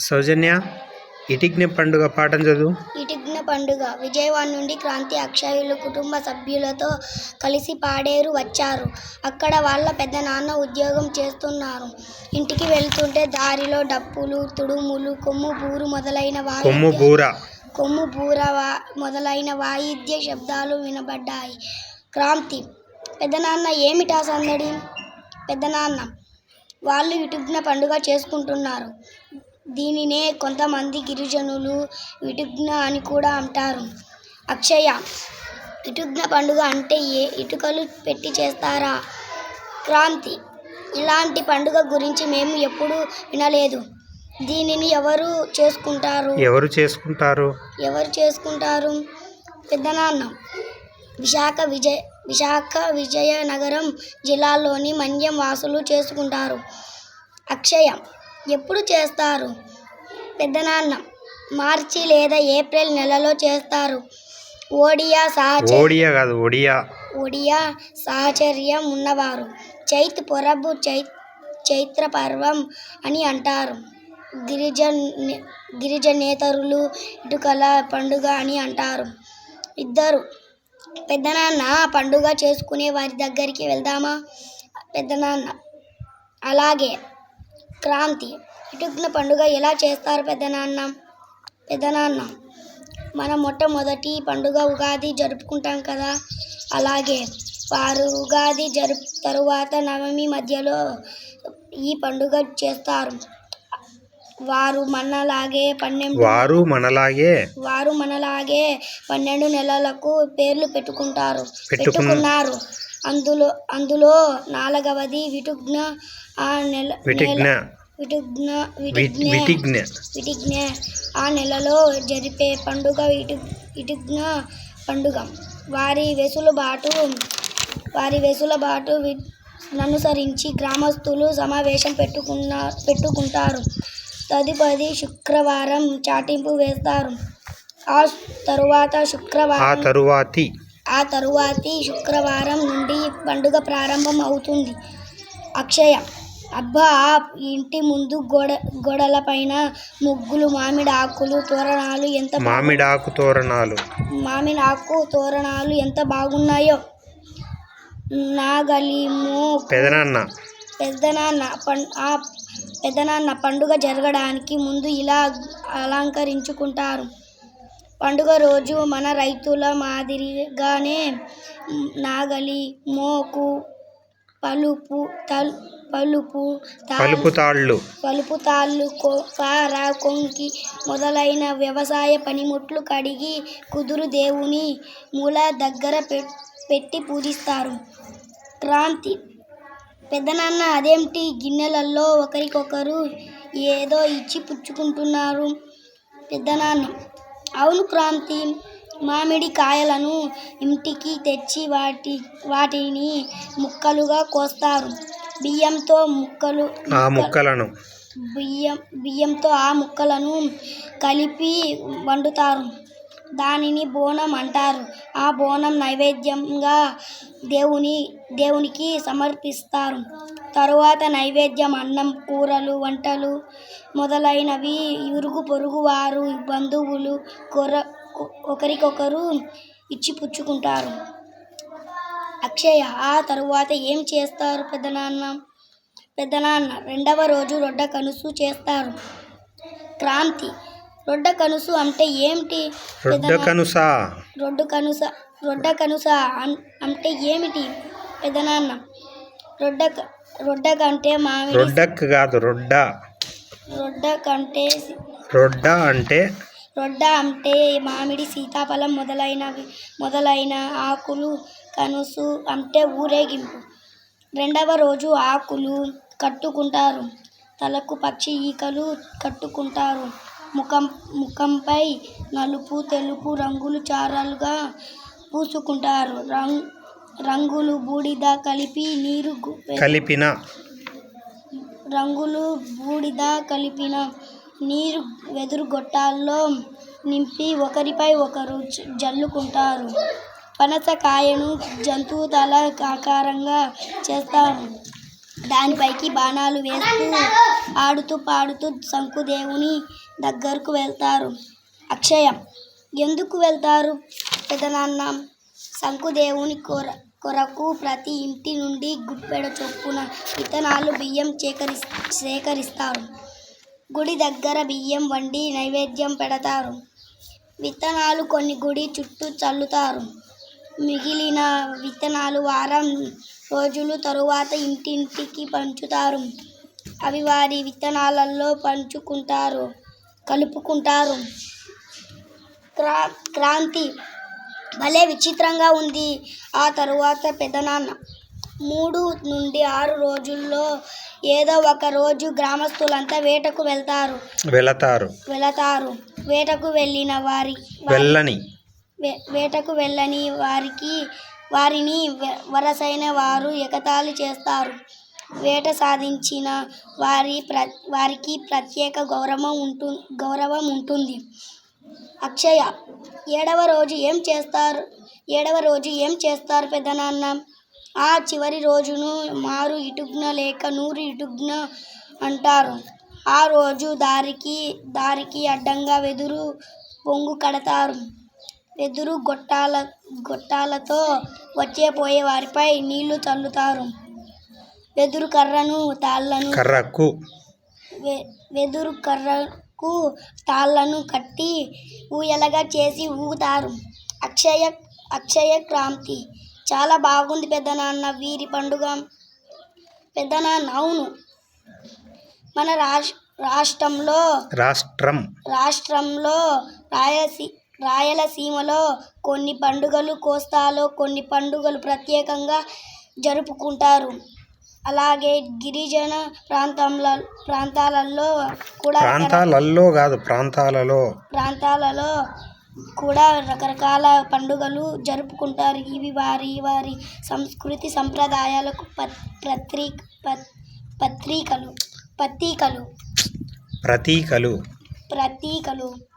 సౌజన్య ఇటిగ్ని పండుగ పాఠం చదువు. ఇటిగ్న పండుగ. విజయవాడ నుండి క్రాంతి అక్షయులు కుటుంబ సభ్యులతో కలిసి పాడేరు వచ్చారు. అక్కడ వాళ్ళ పెద్ద నాన్న ఉద్యోగం చేస్తున్నారు. ఇంటికి వెళ్తుంటే దారిలో డప్పులు తుడుములు కొమ్ము బూరు మొదలైన కొమ్ము బూర. కొమ్ము బూర వా మొదలైన వాయిద్య శబ్దాలు వినబడ్డాయి. క్రాంతి. పెద్దనాన్న ఏమిటా సందడి? పెద్దనాన్న వాళ్ళు విటుగ్న పండుగ చేసుకుంటున్నారు. దీనినే కొంతమంది గిరిజనులు విటుగ్న అని కూడా అంటారు. అక్షయ విటుగ్న పండుగ అంటే ఏ ఇటుకలు పెట్టి చేస్తారా? క్రాంతి ఇలాంటి పండుగ గురించి మేము ఎప్పుడూ వినలేదు. దీనిని ఎవరు చేసుకుంటారు? ఎవరు చేసుకుంటారు? ఎవరు చేసుకుంటారు? పెద్దనాన్న విశాఖ విజయ విశాఖ విజయనగరం జిల్లాలోని మన్యం వాసులు చేసుకుంటారు. అక్షయ ఎప్పుడు చేస్తారు? పెద్దనాన్న మార్చి లేదా ఏప్రిల్ నెలలో చేస్తారు. ఓడియా సహచ ఓడియా కాదు ఒడియా. ఒడియా సాహచర్యం ఉన్నవారు. చైత్ పొరబు చై చైత్ర పర్వం అని అంటారు. గిరిజన్ గిరిజనేతరులు ఇటుకల పండుగ అని అంటారు. ఇద్దరు. పెద్దనాన్న పండుగ చేసుకునే వారి దగ్గరికి వెళ్దామా? పెద్దనాన్న. అలాగే క్రాంతి. ఇటుగ్న పండుగ ఎలా చేస్తారు పెద్దనాన్న పెద్దనాన్న మన మొట్టమొదటి పండుగ ఉగాది జరుపుకుంటాం కదా. అలాగే వారు ఉగాది జరుపు తరువాత నవమి మధ్యలో ఈ పండుగ చేస్తారు. వారు మనలాగే పన్నెండు వారు మనలాగే వారు మనలాగే పన్నెండు నెలలకు పేర్లు పెట్టుకుంటారు. పెట్టుకున్న- పెట్టుకున్నారు. అందులో అందులో నాలుగవది విటుగ్న ఆ నెల విటిగ్న. నెల- విటుగ్న వి- విటుగ్నే. విటిగ్న. విటిగ్న ఆ నెలలో జరిపే పండుగ ఇటు ఇటుగ్న పండుగ. వారి వెసులుబాటు వారి వెసులుబాటు అనుసరించి గ్రామస్తులు సమావేశం పెట్టుకున్న పెట్టుకుంటారు. తదుపరి శుక్రవారం చాటింపు వేస్తారు. ఆ తరువాత ఆ శుక్రవారం తరువాతి. ఆ తరువాతి శుక్రవారం నుండి పండుగ ప్రారంభం అవుతుంది అక్షయ అబ్బా ఇంటి ముందు గోడ గోడల పైన ముగ్గులు మామిడి ఆకులు తోరణాలు ఎంత బా- మామిడాకు తోరణాలు. మామిడి ఆకు తోరణాలు ఎంత బాగున్నాయో. నాగలిమో పెదనాన్న. పెద్దనాన్న పం ఆ పెద్దనాన్న పండుగ జరగడానికి ముందు ఇలా అలంకరించుకుంటారు. పండుగ రోజు మన రైతుల మాదిరిగానే నాగలి మోకు పలుపు తల్ పలుపు పలుపు తాళ్ళు. పలుపు తాళ్ళు పార కొంకి మొదలైన వ్యవసాయ పనిముట్లు కడిగి కుదురు దేవుని మూల దగ్గర పె- పెట్టి పూజిస్తారు. క్రాంతి. పెద్దనాన్న అదేమిటి గిన్నెలలో ఒకరికొకరు ఏదో ఇచ్చి పుచ్చుకుంటున్నారు పెద్దనాన్న. అవును క్రాంతి. మామిడి కాయలను ఇంటికి తెచ్చి వాటి వాటిని ముక్కలుగా కోస్తారు. బియ్యంతో ముక్కలు ఆ ముక్కలను. బియ్యం బియ్యంతో ఆ ముక్కలను కలిపి వండుతారు. దానిని బోనం అంటారు. ఆ బోనం నైవేద్యంగా దేవుని దేవునికి సమర్పిస్తారు. తరువాత నైవేద్యం అన్నం కూరలు వంటలు మొదలైనవి ఇరుగు పొరుగు వారు బంధువులు కొర ఒకరికొకరు ఇచ్చి పుచ్చుకుంటారు అక్షయ ఆ తరువాత ఏం చేస్తారు పెద్దనాన్న? పెద్దనాన్న రెండవ రోజు రొడ్డ కనుసు చేస్తారు. క్రాంతి రొడ్డ కనుసు అంటే ఏమిటి రొడ్డ? కనుస? రొడ్డు కనుస రొడ్డ కనుస అంటే ఏమిటి పెద్దనాన్న? రొడ్డ రొడ్డ కంటే మామిడి రొడ్డక్ కాదు రొడ్డ. రొడ్డ కంటే సి- రొడ్డ అంటే? రొడ్డ అంటే మామిడి సీతాఫలం మొదలైనవి మొదలైన ఆకులు కనుసు అంటే ఊరేగింపు. రెండవ రోజు ఆకులు కట్టుకుంటారు. తలకు పక్షి ఈకలు కట్టుకుంటారు. ముఖం ముఖంపై నలుపు తెలుపు రంగులు చారలుగా పూసుకుంటారు. రంగ్ రంగులు బూడిద కలిపి నీరు కలిపిన. రంగులు బూడిద కలిపిన నీరు వెదురు గొట్టాల్లో నింపి ఒకరిపై ఒకరు జల్లుకుంటారు. పనసకాయను జంతువు తల ఆకారంగా చేస్తారు దానిపైకి బాణాలు వేస్తూ ఆడుతూ పాడుతూ శంకుదేవుని దగ్గరకు వెళ్తారు. అక్షయం ఎందుకు వెళ్తారు పెదనాన్న? శంకుదేవుని కొర కొరకు ప్రతి ఇంటి నుండి గుప్పెడ చొప్పున విత్తనాలు బియ్యం సేకరి సేకరిస్తారు. గుడి దగ్గర బియ్యం వండి నైవేద్యం పెడతారు. విత్తనాలు కొన్ని గుడి చుట్టూ చల్లుతారు. మిగిలిన విత్తనాలు వారం రోజులు తరువాత ఇంటింటికి పంచుతారు. అవి వారి విత్తనాలలో పంచుకుంటారు కలుపుకుంటారు. క్రా క్రాంతి భలే విచిత్రంగా ఉంది. ఆ తరువాత పెదనాన్న. మూడు నుండి ఆరు రోజుల్లో ఏదో ఒక రోజు గ్రామస్తులంతా వేటకు వెళ్తారు. వెళతారు. వెళతారు. వేటకు వెళ్ళిన వారి వెళ్ళని. వేటకు వెళ్ళని వారికి వారిని వరసైన వారు ఎగతాళి చేస్తారు. వేట సాధించిన వారి ప్ర వారికి ప్రత్యేక గౌరవం ఉంటు గౌరవం ఉంటుంది. అక్షయ ఏడవ రోజు ఏం చేస్తారు? ఏడవ రోజు ఏం చేస్తారు పెద్దనాన్న? ఆ చివరి రోజును మారు ఇటుగ్న లేక నూరు ఇటుగ్న అంటారు. ఆ రోజు దారికి దారికి అడ్డంగా వెదురు పొంగు కడతారు. వెదురు గొట్టాల గొట్టాలతో వచ్చే పోయే వారిపై నీళ్ళు చల్లుతారు. వెదురు కర్రను తాళ్ళను కర్రకు. వెదురు కర్రకు తాళ్ళను కట్టి ఊయలగా చేసి ఊగుతారు. అక్షయ అక్షయ క్రాంతి. చాలా బాగుంది పెద్దనాన్న వీరి పండుగ. పెద్దనాన్న అవును. మన రాష్ రాష్ట్రంలో రాష్ట్రం. రాష్ట్రంలో రాయలసీ రాయలసీమలో కొన్ని పండుగలు కోస్తాలో కొన్ని పండుగలు ప్రత్యేకంగా జరుపుకుంటారు. అలాగే గిరిజన ప్రాంతంలో ప్రాంతాలలో కూడా ప్రాంతాలలో కాదు ప్రాంతాలలో. ప్రాంతాలలో కూడా రకరకాల పండుగలు జరుపుకుంటారు. ఇవి వారి వారి సంస్కృతి సంప్రదాయాలకు పత్ ప్రత్రీ పత్ పత్రికలు పత్రికలు ప్రతీకలు. ప్రతీకలు.